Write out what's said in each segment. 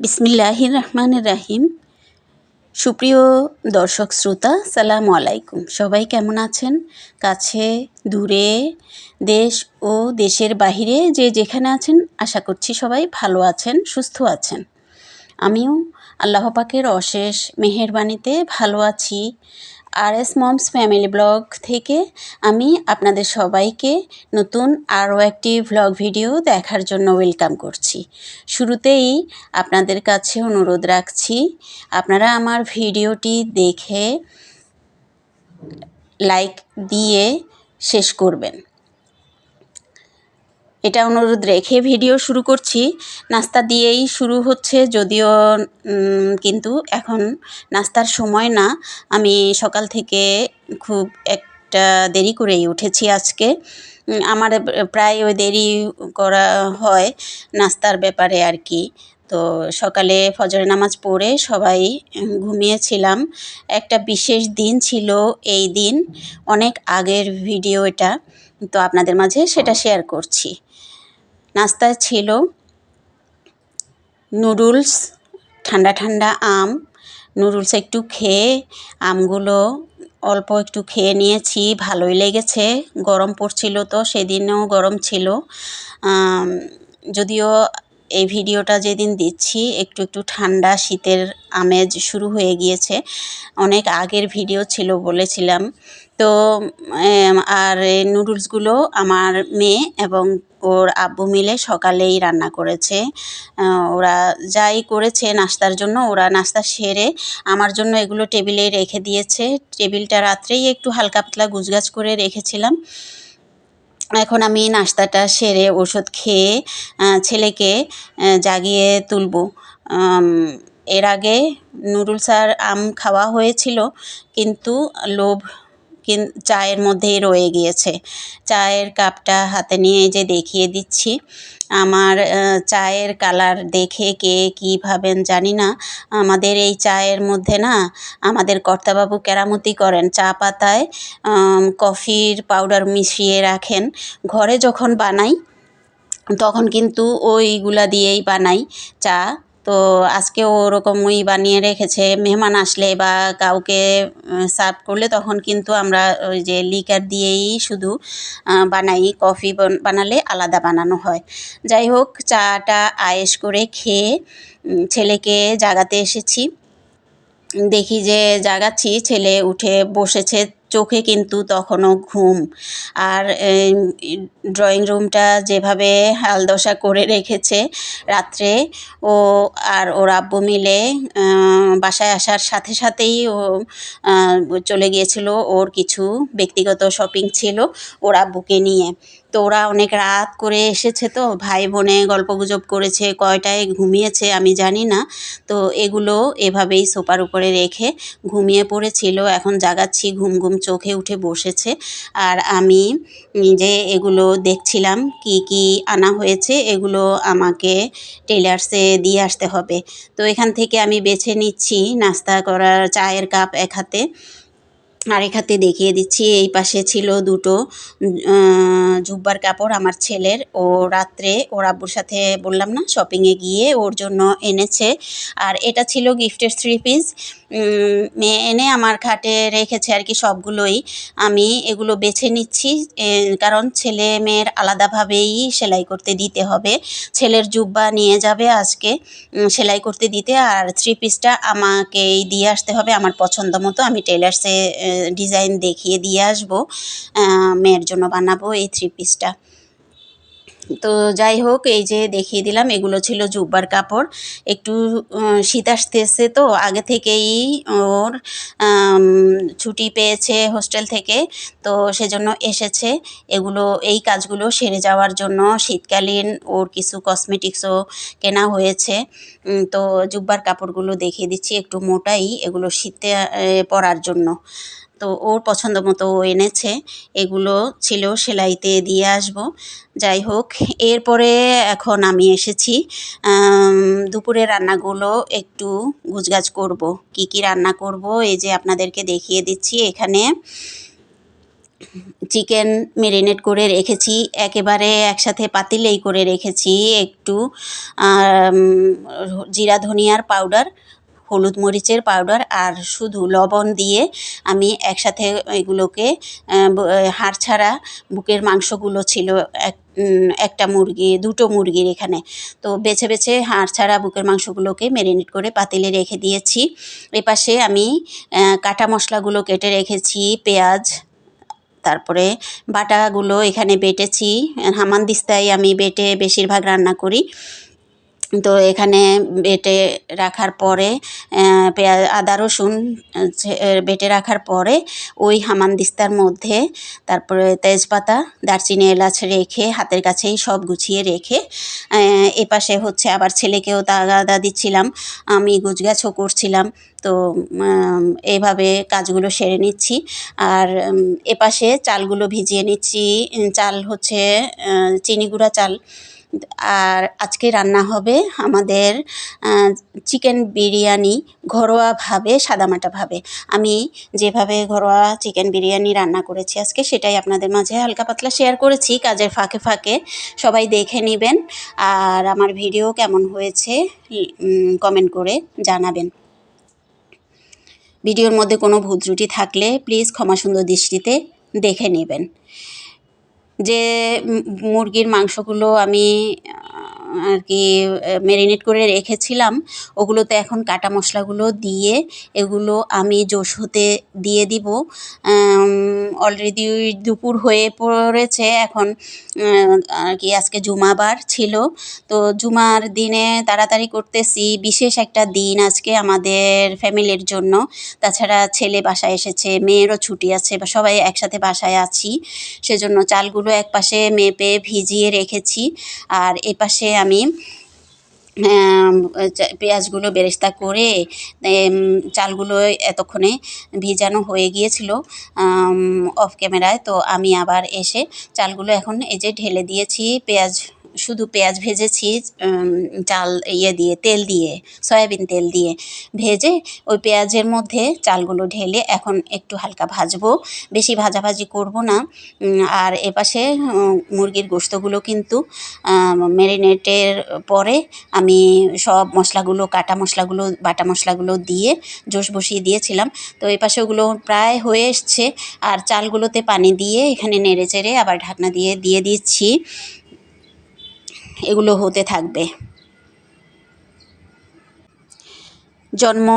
বিসমিল্লাহির রহমান রাহিম সুপ্রিয় দর্শক শ্রোতা, সালাম আলাইকুম। সবাই কেমন আছেন? কাছে, দূরে, দেশ ও দেশের বাহিরে যে যেখানে আছেন, আশা করছি সবাই ভালো আছেন, সুস্থ আছেন। আমিও আল্লাহ পাকের অশেষ মেহেরবানিতে ভালো আছি। আর এস মমস ফ্যামিলি ব্লগ থেকে আমি আপনাদের সবাইকে নতুন আরও একটি ভ্লগ ভিডিও দেখার জন্য ওয়েলকাম করছি। শুরুতেই আপনাদের কাছে অনুরোধ রাখছি, আপনারা আমার ভিডিওটি দেখে লাইক দিয়ে শেষ করবেন। এটা অনুরোধ রেখে ভিডিও শুরু করছি। নাস্তা দিয়েই শুরু হচ্ছে, যদিও কিন্তু এখন নাস্তার সময় না। আমি সকাল থেকে খুব একটা দেরি করেই উঠেছি আজকে। আমার প্রায় ওই দেরি করা হয় নাস্তার ব্যাপারে আর কি। তো সকালে ফজর নামাজ পড়ে সবাই ঘুমিয়েছিলাম। একটা বিশেষ দিন ছিল এই দিন, অনেক আগের ভিডিও এটা। তো আপনাদের মাঝে সেটা শেয়ার করছি। নাস্তায় ছিল। নুডলস, ঠান্ডা ঠান্ডা আম, নুডলস একটু খেয়ে আমগুলো অল্প একটু খেয়ে নিয়েছি, ভালোই লেগেছে। গরম পড়ছিল তো, সেদিনেও গরম ছিল। যদিও এই ভিডিওটা যেদিন দিচ্ছি, একটু একটু ঠান্ডা শীতের আমেজ শুরু হয়ে গিয়েছে। অনেক আগের ভিডিও ছিল বলেছিলাম। তো আর নুডলসগুলো আমার মেয়ে এবং ওর আব্বু মিলে সকালেই রান্না করেছে। ওরা যাই করেছে নাস্তার জন্য, ওরা নাস্তা সেরে আমার জন্য এগুলো টেবিলে রেখে দিয়েছে। টেবিলটা রাত্রেই একটু হালকা পাতলা গুছগাছ করে রেখেছিলাম। এখন আমি নাস্তাটা সেরে ওষুধ খেয়ে ছেলেকে জাগিয়ে তুলব। এর আগে নুডলস আর আম খাওয়া হয়েছিল, কিন্তু লোভ চায়ের মধ্যেই রয়ে গিয়েছে। চায়ের কাপটা হাতে নিয়ে যে দেখিয়ে দিচ্ছি। আমার চায়ের কালার দেখে কে কী ভাবেন জানি না। আমাদের এই চায়ের মধ্যে না, আমাদের কর্তাবাবু কেরামতি করেন। চা পাতায় কফির পাউডার মিশিয়ে রাখেন। ঘরে যখন বানাই, তখন কিন্তু ওইগুলা দিয়েই বানাই চা। তো আজকে ওরকমই বানিয়ে রেখেছে, মেহমান আসলে বা কাউকে সার্ভ করলে তখন কিন্তু আমরা ওই যে লিকার দিয়েই শুধু বানাই কফি বানালে আলাদা বানানো হয়। যাই হোক, চাটা আয়েস করে খেয়ে ছেলেকে জাগাতে এসেছি। দেখি যে জাগাচ্ছি, ছেলে উঠে বসেছে চোখে কিন্তু তখনও ঘুম। আর ড্রয়িং রুমটা যেভাবে হালদশা করে রেখেছে রাত্রে, ও আর ওর আব্বু মিলে বাসায় আসার সাথে সাথেই ও চলে গিয়েছিল। ওর কিছু ব্যক্তিগত শপিং ছিল ওর আব্বুকে নিয়ে। তো ওরা অনেক রাত করে এসেছে তো, ভাই বোনে গল্প গুজব করেছে, কয়টায় ঘুমিয়েছে আমি জানি না। তো এগুলো এভাবেই সোফার উপরে রেখে ঘুমিয়ে পড়েছিল, এখন জাগাচ্ছি, ঘুম ঘুম চোখে উঠে বসেছে। আর আমি যে এগুলো দেখছিলাম, কি কি আনা হয়েছে, এগুলো আমাকে টেলার্সে দিয়ে আসতে হবে। তো এখান থেকে আমি বেছে নিচ্ছি, নাস্তা করার চায়ের কাপ এক হাতে। আরেক হাতে দেখিয়ে দিচ্ছি, এই পাশে ছিল দুটো জুব্বার কাপড় আমার ছেলের। ও রাত্রে ওর আব্বুর সাথে বললাম না শপিংয়ে গিয়ে ওর জন্য এনেছে। আর এটা ছিল গিফটের থ্রি পিস মেয়ে এনে আমার খাটে রেখেছে আর কি সবগুলোই। আমি এগুলো বেছে নিচ্ছি কারণ ছেলে মেয়ের আলাদাভাবেই সেলাই করতে দিতে হবে। ছেলের জুব্বা নিয়ে যাবে আজকে সেলাই করতে দিতে। আর থ্রি পিসটা আমাকেই দিয়ে আসতে হবে আমার পছন্দ মতো। আমি টেলার্সে ডিজাইন দেখিয়ে দিয়ে আসব মেয়ের জন্য বানাবো এই থ্রি পিসটা তো যাই হোক, এই যে দেখিয়ে দিলাম, এগুলো ছিল জুব্বার কাপড়। একটু শীত আসতেছে তো, আগে থেকেই ওর ছুটি পেয়েছে হোস্টেল থেকে, তো সেজন্য এসেছে। এগুলো, এই কাজগুলো সেরে যাওয়ার জন্য শীতকালীন ওর কিছু কসমেটিক্সও কেনা হয়েছে। তো জুব্বার কাপড়গুলো দেখিয়ে দিচ্ছি, একটু মোটাই এগুলো শীতে পরার জন্য। তো ওর পছন্দ মতো ও এনেছে। এগুলো ছিল সেলাইতে দিয়ে আসব। যাই হোক, এরপরে এখন আমি এসেছি। দুপুরে রান্নাগুলো একটু গুছগাছ করব। কি কি রান্না করব, এই যে আপনাদেরকে দেখিয়ে দিচ্ছি। এখানে চিকেন মেরিনেট করে রেখেছি। একেবারে একসাথে পাতিলেই করে রেখেছি। একটু জিরা ধনিয়ার পাউডার হলুদ মরিচের পাউডার আর শুধু লবণ দিয়ে আমি একসাথে এগুলোকে হাড় ছাড়া বুকের মাংসগুলো ছিল এক একটা মুরগি, দুটো মুরগির এখানে। তো বেছে বেছে হাড় ছাড়া বুকের মাংসগুলোকে মেরিনেট করে পাতিলে রেখে দিয়েছি। এপাশে আমি কাটা মশলাগুলো কেটে রেখেছি, পেঁয়াজ, তারপরে বাটাগুলো এখানে বেটেছি। হামানদিস্তায় আমি বেটে বেশিরভাগ রান্না করি। তো এখানে বেটে রাখার পরে পেঁয়াজ, আদা, রসুন বেটে রাখার পরে ওই হামানদিস্তার মধ্যে, তারপরে তেজপাতা, দারচিনি, এলাচ রেখে হাতের কাছেই সব গুছিয়ে রেখে এপাশে হচ্ছে আবার ছেলেকেও তাগাদা দিচ্ছিলাম, আমি গুছগাছও করছিলাম, তো এইভাবে কাজগুলো সেরে নিচ্ছি। আর এপাশে চালগুলো ভিজিয়ে নিচ্ছি চাল হচ্ছে চিনি গুঁড়া চাল। আর আজকে রান্না হবে আমাদের চিকেন বিরিয়ানি ঘরোয়াভাবে, সাদামাটাভাবে। আমি যেভাবে ঘরোয়া চিকেন বিরিয়ানি রান্না করেছি আজকে, সেটাই আপনাদের মাঝে হালকা পাতলা শেয়ার করেছি, কাজের ফাঁকে ফাঁকে। সবাই দেখে নেবেন, আর আমার ভিডিও কেমন হয়েছে কমেন্ট করে জানাবেন। ভিডিওর মধ্যে কোনো ভুল ত্রুটি থাকলে প্লিজ ক্ষমা সুন্দর দৃষ্টিতে দেখে নেবেন। যে মুরগির মাংসগুলো আমি আর কি ম্যারিনেট করে রেখেছিলাম। ওগুলোতে এখন কাটা মশলাগুলো দিয়ে এগুলো আমি জোশ হতে দিয়ে দিব। অলরেডি দুপুর হয়ে পড়েছে, এখন আর কি আজকে জুমাবার ছিল। তো জুমার দিনে তাড়াতাড়ি করতেছি, বিশেষ একটা দিন আজকে আমাদের ফ্যামিলির জন্য। তাছাড়া ছেলে বাসায় এসেছে, মেয়েরও ছুটি আছে, বা সবাই একসাথে বাসায় আছি। সেজন্য চালগুলো এক পাশে মেপে ভিজিয়ে রেখেছি। আর এ পাশে আমি পেঁয়াজগুলো বেরেস্তা করে চালগুলো এতক্ষণে ভিজানো হয়ে গিয়েছিল অফ ক্যামেরায় তো আমি আবার এসে চালগুলো এখন এই যে ঢেলে দিয়েছি, পেঁয়াজ শুধু পেঁয়াজ ভেজেছি চাল ইয়ে দিয়ে, তেল দিয়ে, সয়াবিন তেল দিয়ে ভেজে ওই পেঁয়াজের মধ্যে চালগুলো ঢেলে এখন একটু হালকা ভাজবো। বেশি ভাজাভাজি করব না। আর এপাশে মুরগির গোস্তগুলো কিন্তু ম্যারিনেটের পরে আমি সব মশলাগুলো, কাটা মশলাগুলো, বাটা মশলাগুলো দিয়ে জোশ বসিয়ে দিয়েছিলাম। তো এই পাশে ওগুলো প্রায় হয়ে এসছে। আর চালগুলোতে পানি দিয়ে এখানে নেড়ে চেড়ে আবার ঢাকনা দিয়ে দিয়ে দিচ্ছি। এগুলো হতে থাকবে। জন্ম,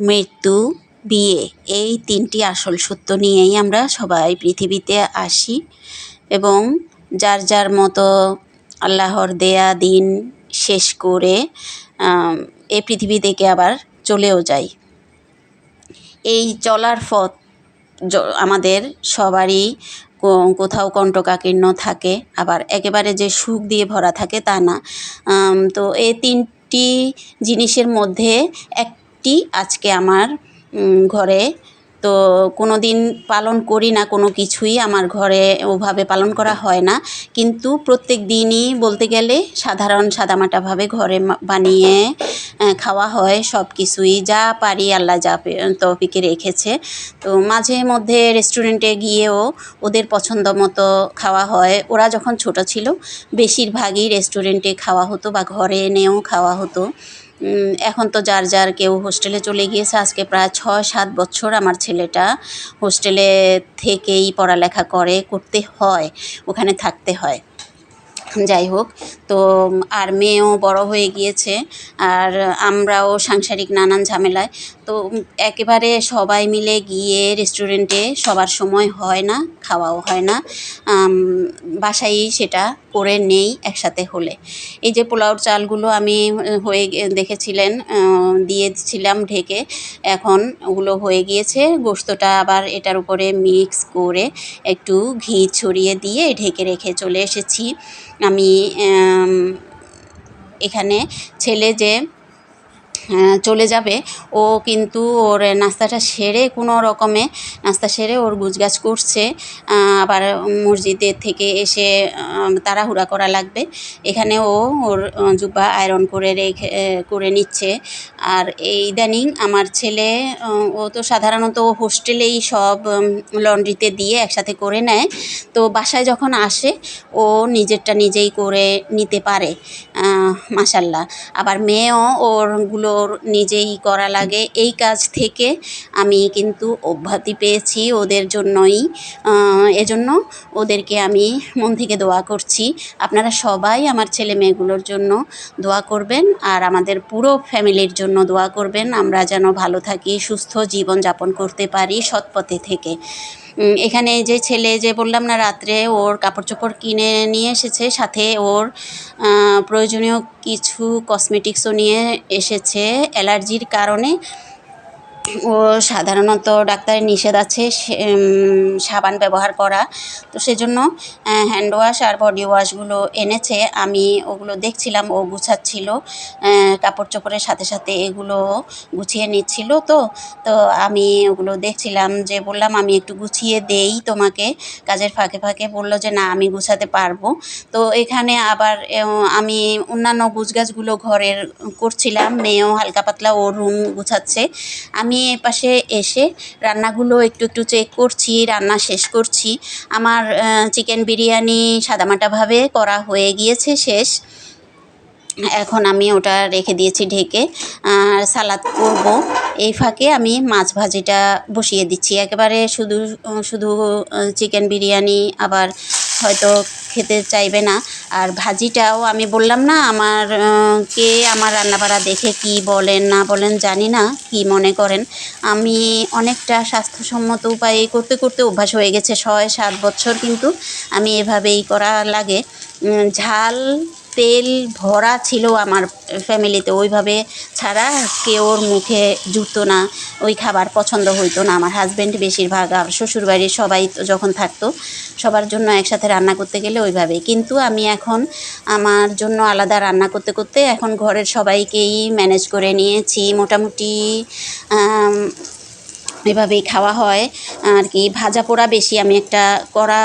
মৃত্যু, বিয়ে, এই তিনটি আসল সত্য নিয়েই আমরা সবাই পৃথিবীতে আসি এবং যার যার মতো আল্লাহর দেয়া দিন শেষ করে এই পৃথিবী থেকে আবার চলেও যাই। এই চলার পথ আমাদের সবারই কোথাও কণ্ঠকাকীর্ণ থাকে, আবার একেবারে যে সুখ দিয়ে ভরা থাকে তা না। তো এই তিনটি জিনিসের মধ্যে একটি আজকে আমার ঘরে তো কোনো দিন পালন করি না, কোনো কিছুই আমার ঘরে ওভাবে পালন করা হয় না। কিন্তু প্রত্যেক দিনই বলতে গেলে সাধারণ সাদামাটাভাবে ঘরে বানিয়ে খাওয়া হয় সব কিছুই। যা পারি আল্লাহ যা তৌফিকে রেখেছে। তো মাঝে মধ্যে রেস্টুরেন্টে গিয়েও ওদের পছন্দ মতো খাওয়া হয়। ওরা যখন ছোট ছিল, বেশিরভাগই রেস্টুরেন্টে খাওয়া হতো বা ঘরে এনেও খাওয়া হতো। এখন তো যার যার কেউ হোস্টেলে চলে গিয়েছে। আজকে প্রায় ছয় সাত বছর আমার ছেলেটা হোস্টেলে থেকেই পড়ালেখা করে, করতে হয়, ওখানে থাকতে হয়। যাই হোক, তো আর মেয়েও বড় হয়ে গিয়েছে, আর আমরাও সাংসারিক নানান ঝামেলায়। তো একেবারে সবাই মিলে গিয়ে রেস্টুরেন্টে সবার সময় হয় না, খাওয়াও হয় না। বাসায়ই সেটা করে নেই একসাথে হলে। এই যে পোলাওর চালগুলো আমি হয়ে দেখেছিলেন দিয়েছিলাম ঢেকে। এখন ওগুলো হয়ে গিয়েছে। গোস্তটা আবার এটার উপরে মিক্স করে একটু ঘি ছড়িয়ে দিয়ে ঢেকে রেখে চলে এসেছি। আমি, এখানে ছেলে যে চলে যাবে। ও কিন্তু ওর নাস্তাটা সেরে কোনো রকমে নাস্তা সেরে ওর গুজগাছ করছে। আবার মসজিদের থেকে এসে তাড়াহুড়া করা লাগবে। এখানে ও ওর জুব্বা আয়রন করে রেখে করে নিচ্ছে। আর এই ইদানিং আমার ছেলে ও তো সাধারণত হোস্টেলেই সব লন্ড্রিতে দিয়ে একসাথে করে নেয়। তো বাসায় যখন আসে, ও নিজেরটা নিজেই করে নিতে পারে। মাসাল্লাহ আবার মেয়েও ওরগুলোর নিজেই করা লাগে। এই কাজ থেকে আমি কিন্তু অব্যাহতি পেয়েছি ওদের জন্যই। এজন্য ওদেরকে আমি মন থেকে দোয়া করছি। আপনারা সবাই আমার ছেলে মেয়েগুলোর জন্য দোয়া করবেন আর আমাদের পুরো ফ্যামিলির জন্য দোয়া করবেন। আমরা যেন ভালো থাকি, সুস্থ জীবন যাপন করতে পারি সৎ পথে থেকে। এখানে যে ছেলে যে বললাম না রাত্রে ওর কাপড় চোপড় কিনে নিয়ে এসেছে, সাথে ওর প্রয়োজনীয় কিছু কসমেটিক্সও নিয়ে এসেছে, অ্যালার্জির কারণে। ও সাধারণত ডাক্তারের নিষেধ আছে সাবান ব্যবহার করা। তো সেজন্য হ্যান্ড ওয়াশ আর বডি ওয়াশগুলো এনেছে। আমি ওগুলো দেখছিলাম, ও গুছাচ্ছিল কাপড় চোপড়ের সাথে সাথে এগুলো গুছিয়ে নিচ্ছিল তো। তো আমি ওগুলো দেখছিলাম যে, বললাম আমি একটু গুছিয়ে দেই তোমাকে। কাজের ফাঁকে ফাঁকে বলল যে, না, আমি গুছাতে পারব। তো এখানে আবার আমি অন্যান্য গুছগাছগুলো ঘরের করছিলাম। মেয়েও হালকা পাতলা ও রুম গুছাচ্ছে। আমি এ পাশে এসে রান্নাগুলো একটু একটু চেক করছি, রান্না শেষ করছি। আমার চিকেন বিরিয়ানি সাদামাটাভাবে করা হয়ে গিয়েছে শেষ। এখন আমি ওটা রেখে দিয়েছি ঢেকে। আর সালাদ করব। এই ফাঁকে আমি মাছ ভাজিটা বসিয়ে দিচ্ছি। একেবারে শুধু শুধু চিকেন বিরিয়ানি, আবার হয়তো খেতে চাইবে না। আর ভাজিটাও আমি বললাম না, আমার কে আমার রান্নাবাড়া দেখে কি বলেন, না বলেন জানি না কি মনে করেন। আমি অনেকটা স্বাস্থ্যসম্মত উপায়ে করতে করতে অভ্যাস হয়ে গেছে, ছয় সাত বছর কিন্তু আমি এভাবেই করা লাগে। ঝাল তেল ভরা ছিল আমার ফ্যামিলিতে, ওইভাবে ছাড়া কেউর মুখে জুটতো না, ওই খাবার পছন্দ হইতো না। আমার হাজব্যান্ড বেশিরভাগ, আর শ্বশুরবাড়ির সবাই তো যখন থাকতো, সবার জন্য একসাথে রান্না করতে গেলে ওইভাবে কিন্তু আমি এখন আমার জন্য আলাদা রান্না করতে করতে এখন ঘরের সবাইকেই ম্যানেজ করে নিয়েছি। মোটামুটি এভাবেই খাওয়া হয়। আর কি, ভাজা পোড়া বেশি আমি একটা করা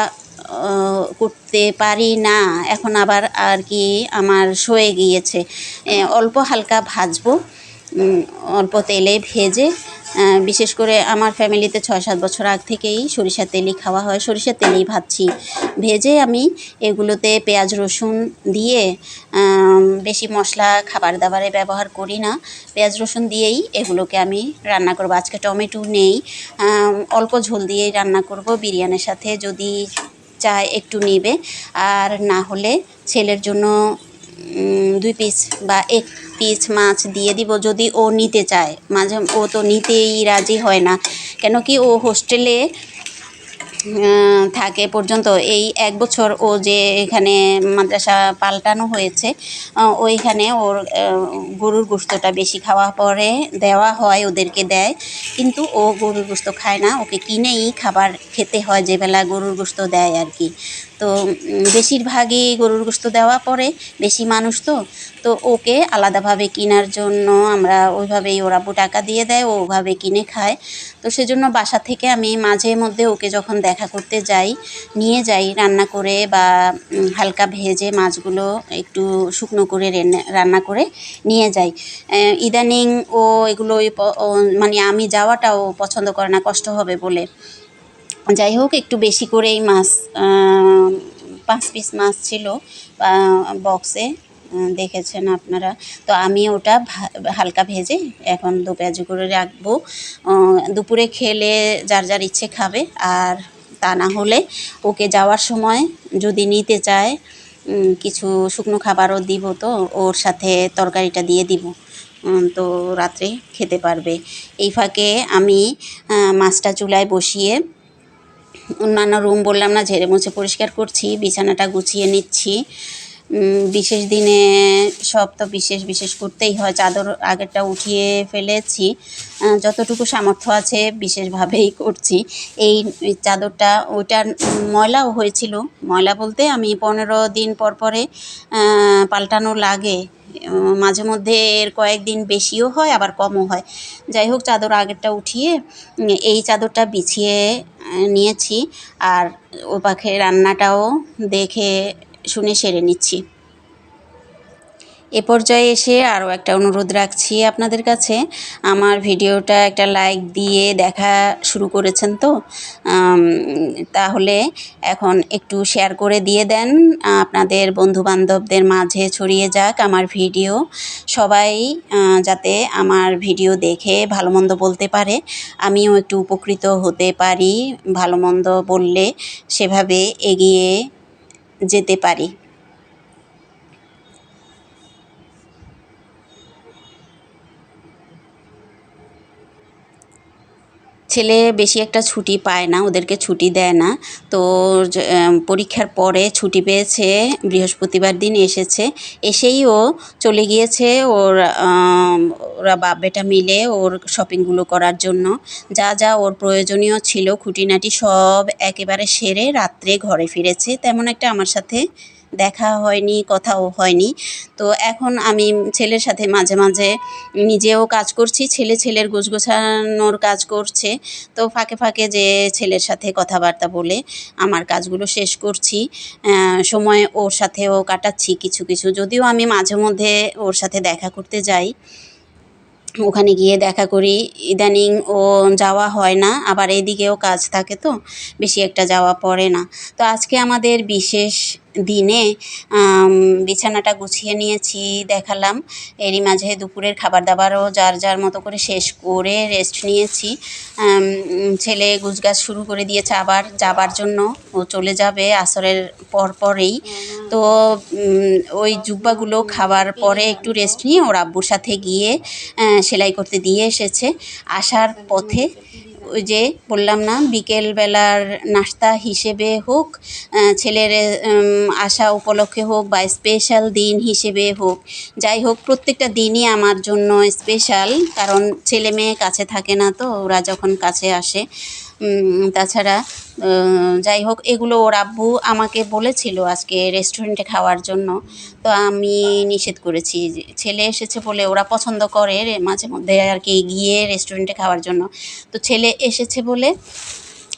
করতে পারি না। এখন আবার আর কি আমার সয়ে গিয়েছে। অল্প হালকা ভাজবো অল্প তেলে ভেজে বিশেষ করে আমার ফ্যামিলিতে ছয় সাত বছর আগ থেকেই সরিষার তেলই খাওয়া হয়। সরিষার তেলেই ভাজছি। ভেজে আমি এগুলোতে পেঁয়াজ, রসুন দিয়ে বেশি মশলা, খাবার দাবারে ব্যবহার করি না। পেঁয়াজ, রসুন দিয়েই এগুলোকে আমি রান্না করব। আজকে টমেটো নেই। অল্প ঝোল দিয়েই রান্না করব। বিরিয়ানির সাথে যদি চায় একটু নেবে, আর না হলে ছেলের জন্য দুই পিস বা এক পিস মাছ দিয়ে দিব যদি ও নিতে চায়। মাঝে, ও তো নিতেই রাজি হয় না। কেন কি ও হোস্টেলে থাকে পর্যন্ত এই এক বছর ও যে এখানে মাদ্রাসা পাল্টানো হয়েছে ওইখানে ওর গরুর গোস্তটা বেশি খাওয়া পরে দেওয়া হয়, ওদেরকে দেয়। কিন্তু ও গরুর গোস্ত খায় না, ওকে কিনেই খাবার খেতে হয়, যে বেলা গরুর গোস্ত দেয় আর কি। তো বেশিরভাগই গরুর গোস্ত দেওয়া পরে বেশি মানুষ তো। তো ওকে আলাদাভাবে কেনার জন্য আমরা ওইভাবেই ওরা টাকা দিয়ে দেয় ওভাবে কিনে খায়। তো সেজন্য বাসা থেকে আমি মাঝে মধ্যে ওকে যখন দেখা করতে যাই, নিয়ে যাই রান্না করে বা হালকা ভেজে মাছগুলো একটু শুকনো করে রেনে- রান্না করে নিয়ে যাই। ইদানিং ও এগুলো মানে আমি যাওয়াটাও পছন্দ করে না, কষ্ট হবে বলে। যাই হোক, একটু বেশি করেই মাছ পাঁচ পিস মাছ ছিল বক্সে দেখেছেন আপনারা। তো আমি ওটা হালকা ভেজে এখন দু পেঁয়াজি করে রাখব। দুপুরে খেলে যার যার ইচ্ছে খাবে, আর তা না হলে ওকে যাওয়ার সময় যদি নিতে চায় কিছু শুকনো খাবারও দিব তো, ওর সাথে তরকারিটা দিয়ে দিব। তো রাত্রে খেতে পারবে। এই ফাঁকে আমি মাছটা চুলায় বসিয়ে অন্যান্য রুম বললাম না, ঝেড়ে মুছে পরিষ্কার করছি, বিছানাটা গুছিয়ে নিচ্ছি। বিশেষ দিনে সব তো বিশেষ বিশেষ করতেই হয়, চাদর আগেরটা উঠিয়ে ফেলেছি। যতটুকু সামর্থ্য আছে বিশেষভাবেই করছি। এই চাদরটা ওইটা ময়লাও হয়েছিল। ময়লা বলতে আমি পনেরো দিন পর পরে পাল্টানো লাগে। মাঝে মধ্যে এর কয়েকদিন বেশিও হয়, আবার কমও হয়। যাই হোক, চাদর আগেরটা উঠিয়ে এই চাদরটা বিছিয়ে নিয়েছি। আর ও পাখে রান্নাটাও দেখে শুনে সেরে নিচ্ছি। এ পর্যায়ে এসে আরও একটা অনুরোধ রাখছি আপনাদের কাছে। আমার ভিডিওটা একটা লাইক দিয়ে দেখা শুরু করেছেন তো। তাহলে এখন একটু শেয়ার করে দিয়ে দেন। আপনাদের বন্ধুবান্ধবদের মাঝে ছড়িয়ে যাক আমার ভিডিও। সবাই যাতে আমার ভিডিও দেখে ভালো মন্দ বলতে পারে। আমিও একটু উপকৃত হতে পারি ভালো মন্দ বললে সেভাবে এগিয়ে যেতে পারি। ছেলে বেশি একটা ছুটি পায় না, ওদেরকে ছুটি দেয় না। তো পরীক্ষার পরে ছুটি পেয়েছে, বৃহস্পতিবার দিন এসেছে। এসেই ও চলে গিয়েছে ওর ওরা বাপ বেটা মিলে ওর শপিংগুলো করার জন্য। যা যা ওর প্রয়োজনীয় ছিল, খুঁটিনাটি সব একেবারে সেরে রাত্রে ঘরে ফিরেছে। তেমন একটা আমার সাথে দেখা হয়নি, কথাও হয়নি। তো এখন আমি ছেলের সাথে মাঝে মাঝে নিজেও কাজ করছি, ছেলে ছেলের গোছগোছানোর কাজ করছে। তো ফাঁকে ফাঁকে যে ছেলের সাথে কথাবার্তা বলে আমার কাজগুলো শেষ করছি। সময় ওর সাথেও কাটাচ্ছি কিছু কিছু। যদিও আমি মাঝে মধ্যে ওর সাথে দেখা করতে যাই। ওখানে গিয়ে দেখা করি, ইদানিং ও যাওয়া হয় না, আবার এদিকেও কাজ থাকে তো, বেশি একটা যাওয়া পড়ে না। তো আজকে আমাদের বিশেষ দিনে বিছানাটা গুছিয়ে নিয়েছি, দেখালাম। এরই মাঝে দুপুরের খাবার দাবারও যার যার মতো করে শেষ করে রেস্ট নিয়েছি। ছেলে গুছগাছ শুরু করে দিয়েছে আবার যাবার জন্য। ও চলে যাবে আসরের পর পরেই। তো ওই জুব্বাগুলো খাবার পরে একটু রেস্ট নিয়ে ওর আব্বুর সাথে গিয়ে সেলাই করতে দিয়ে এসেছে। আসার পথে ওই যে বললাম না, বিকেলবেলার নাস্তা হিসেবে হোক ছেলের আসা উপলক্ষে হোক বা স্পেশাল দিন হিসেবে হোক, যাই হোক প্রত্যেকটা দিনই আমার জন্য স্পেশাল কারণ ছেলে মেয়ে কাছে থাকে না তো, ওরা যখন কাছে আসে তাছাড়া যাই হোক, এগুলো ওর আব্বু আমাকে বলেছিল আজকে রেস্টুরেন্টে খাওয়ার জন্য। তো আমি নিষেধ করেছি। ছেলে এসেছে বলে ওরা পছন্দ করে, মাঝে মধ্যে আর কি গিয়ে রেস্টুরেন্টে খাওয়ার জন্য। তো ছেলে এসেছে বলে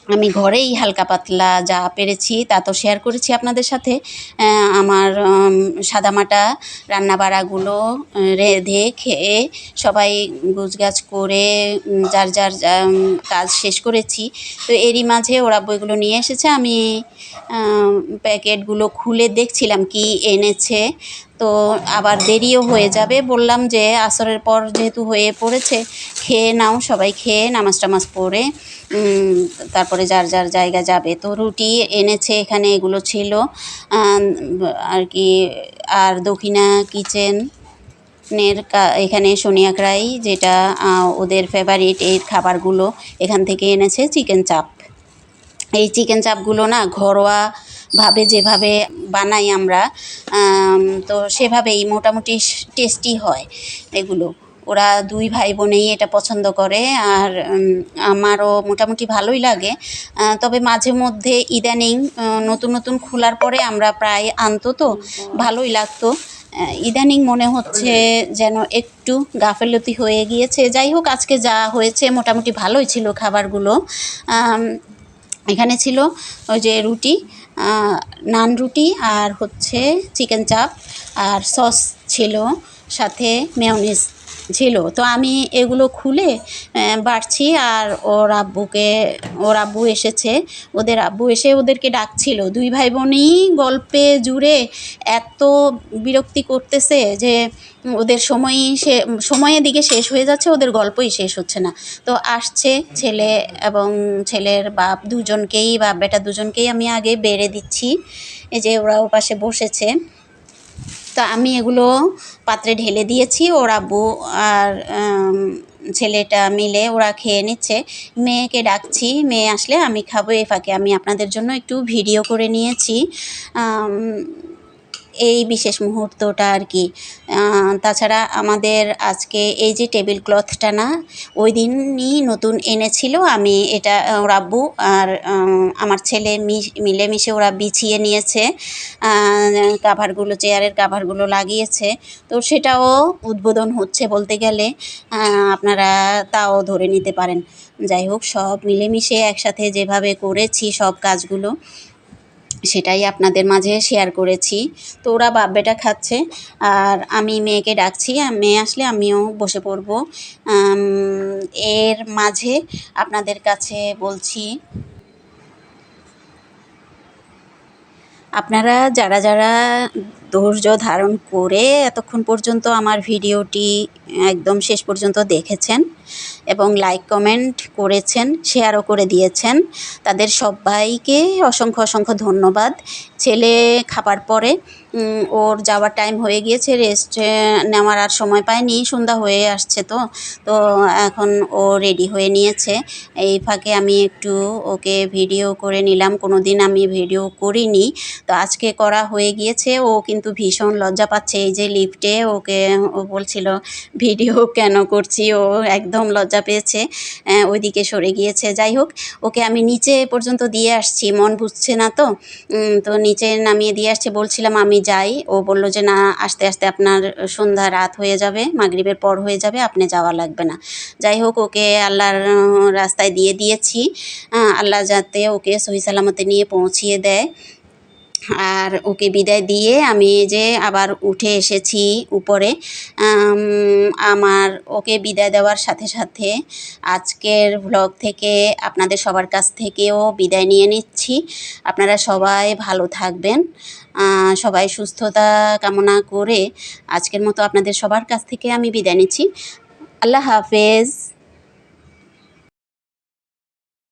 আমি ঘরেই হালকা পাতলা যা পেরেছি তা তো শেয়ার করেছি আপনাদের সাথে। আমার সাদামাটা, রান্নাবাড়াগুলো রেঁধে খেয়ে সবাই গুছগাছ করে যার যার কাজ শেষ করেছি। তো এরই মাঝে ওরা বইগুলো নিয়ে এসেছে। আমি প্যাকেটগুলো খুলে দেখছিলাম কি এনেছে। তো আবার দেরিও হয়ে যাবে। বললাম যে আসরের পর যেহেতু হয়ে পড়েছে, খেয়ে নাও, সবাই খেয়ে নামাজ টামাজ পড়ে তারপরে যার যার জায়গা যাবে। তো রুটি এনেছে, এখানে এগুলো ছিল। আর কি, আর দক্ষিণা কিচেন নের এখানে সোনিয়াকড়াই যেটা ওদের ফেভারিট এই খাবারগুলো এখান থেকে এনেছে, চিকেন চাপ। এই চিকেন চাপগুলো না ঘরোয়া ভাবে যেভাবে বানাই আমরা তো সেভাবেই মোটামুটি টেস্টি হয় এগুলো। ওরা দুই ভাই বোনেই এটা পছন্দ করে আর আমারও মোটামুটি ভালোই লাগে। তবে মাঝে মধ্যে ইদানিং নতুন নতুন খোলার পরে আমরা প্রায় আনতো তো, ভালোই লাগতো। ইদানিং মনে হচ্ছে যেন একটু গাফেলতি হয়ে গিয়েছে। যাই হোক, আজকে যা হয়েছে মোটামুটি ভালোই ছিল খাবারগুলো। এখানে ছিল ওই যে রুটি নান রুটি আর হচ্ছে চিকেন চাপ আর সস ছিল সাথে মেয়নিজ ছিল। তো আমি এগুলো খুলে বাড়ছি আর ওর আব্বুকে, ওর আব্বু এসেছে। ওদের আব্বু এসে ওদেরকে ডাকছিল। দুই ভাই বোনই গল্পে জুড়ে এত বিরক্তি করতেছে যে ওদের সময়ই সে, সময়ের দিকে শেষ হয়ে যাচ্ছে, ওদের গল্পই শেষ হচ্ছে না। তো আসছে ছেলে এবং ছেলের বাপ দুজনকেই বাপ বেটা দুজনকেই আমি আগে বেড়ে দিচ্ছি। এই যে ওরা ও পাশে বসেছে। তো আমি এগুলো পাত্রে ঢেলে দিয়েছি। ওরা বউ আর ছেলেটা মিলে ওরা খেয়ে নিচ্ছে। মেয়েকে ডাকছি, মেয়ে আসলে আমি খাব এ ফাঁকে। আমি আপনাদের জন্য একটু ভিডিও করে নিয়েছি। এই বিশেষ মুহূর্তটা আর কি। তাছাড়া আমাদের আজকে এই যে টেবিল ক্লথটা না, ওই দিনই নতুন এনেছিল। আমি এটা আব্বু আর আমার ছেলে মিলেমিশে ওরা বিছিয়ে নিয়েছে। কাভারগুলো, চেয়ারের কাভারগুলো লাগিয়েছে। তো সেটাও উদ্বোধন হচ্ছে বলতে গেলে আপনারা তাও ধরে নিতে পারেন। যাই হোক, সব মিলেমিশে একসাথে যেভাবে করেছি সব কাজগুলো সেটাই আপনাদের মাঝে শেয়ার করেছি। তো ওরা বাপ বেটা খাচ্ছে, আর আমি মেয়েকে ডাকছি মেয়ে আসলে আমিও বসে পড়ব। এর মাঝে আপনাদের কাছে বলছি, আপনারা যারা যারা ধৈর্য ধারণ করে এতক্ষণ পর্যন্ত আমার ভিডিওটি একদম শেষ পর্যন্ত দেখেছেন এবং লাইক কমেন্ট করেছেন শেয়ারও করে দিয়েছেন। তাদের সবাইকে অসংখ্য অসংখ্য ধন্যবাদ। ছেলে খাবার পরে ওর যাওয়ার টাইম হয়ে গিয়েছে রেস্ট নেওয়ার আর সময় পায়নি, সন্ধ্যা হয়ে আসছে তো। তো এখন ও রেডি হয়ে নিয়েছে। এই ফাঁকে আমি একটু ওকে ভিডিও করে নিলাম কোনো দিন আমি ভিডিও করিনি। তো আজকে করা হয়ে গিয়েছে, ও কিন্তু ভীষণ লজ্জা পাচ্ছে। এই যে লিফটে ওকে, ও বলছিল ভিডিও কেন করছি? ও একদম লজ্জা পেয়েছে ওইদিকে সরে গিয়েছে। যাই হোক, ওকে আমি নিচে পর্যন্ত দিয়ে আসছি, মন বুঝছে না তো? তো নিচে নামিয়ে দিয়ে আসছে, বলছিলাম আমি যাই। ও বলল যে, না, আস্তে আস্তে আপনার সন্ধ্যা রাত হয়ে যাবে, মাগরিবের পর হয়ে যাবে, আপনি যাওয়া লাগবে না। যাই হোক, ওকে আল্লাহর রাস্তায় দিয়ে দিয়েছি। আল্লাহ যাতে ওকে সহি সালামতে নিয়ে পৌঁছিয়ে দেয়। আর ওকে বিদায় দিয়ে আমি যে আবার উঠে এসেছি উপরে আমার ওকে বিদায় দেওয়ার সাথে সাথে আজকের ভ্লগ থেকে আপনাদের সবার কাছ থেকেও বিদায় নিয়ে নিচ্ছি। আপনারা সবাই ভালো থাকবেন সবাই সুস্থতা কামনা করে আজকের মতো আপনাদের সবার কাছ থেকে আমি বিদায় নিচ্ছি। আল্লাহ হাফেজ।